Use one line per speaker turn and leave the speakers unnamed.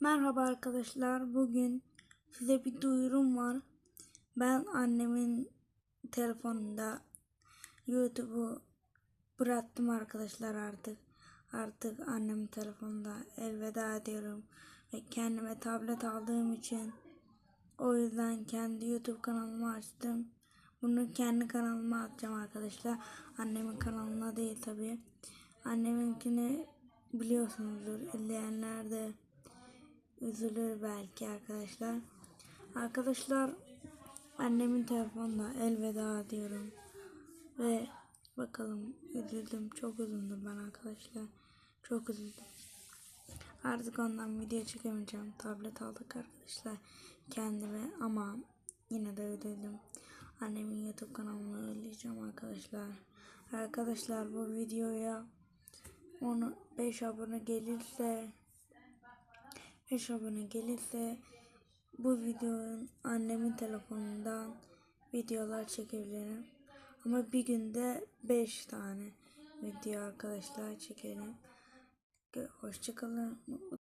Merhaba arkadaşlar. Bugün size bir duyurum var. Ben annemin telefonunda YouTube'u bıraktım arkadaşlar artık. Artık annemin telefonunda elveda ediyorum. Ve kendime tablet aldığım için o yüzden kendi YouTube kanalımı açtım. Bunu kendi kanalıma atacağım arkadaşlar. Annemin kanalına değil tabi. Anneminkini biliyorsunuzdur. İzleyenler de üzülür belki arkadaşlar. Arkadaşlar annemin telefonuna elveda diyorum. Ve bakalım üzüldüm. Çok üzüldüm ben arkadaşlar. Çok üzüldüm. Artık ondan video çekemeyeceğim. Tablet aldık arkadaşlar kendime ama yine de üzüldüm. Annemin YouTube kanalını ödeyeceğim arkadaşlar. Arkadaşlar bu videoya onu 5 abone gelirse 5 abone gelirse bu videonun annemin telefonundan videolar çekebilirim. Ama bir günde 5 tane video arkadaşlar çekerim. Hoşçakalın.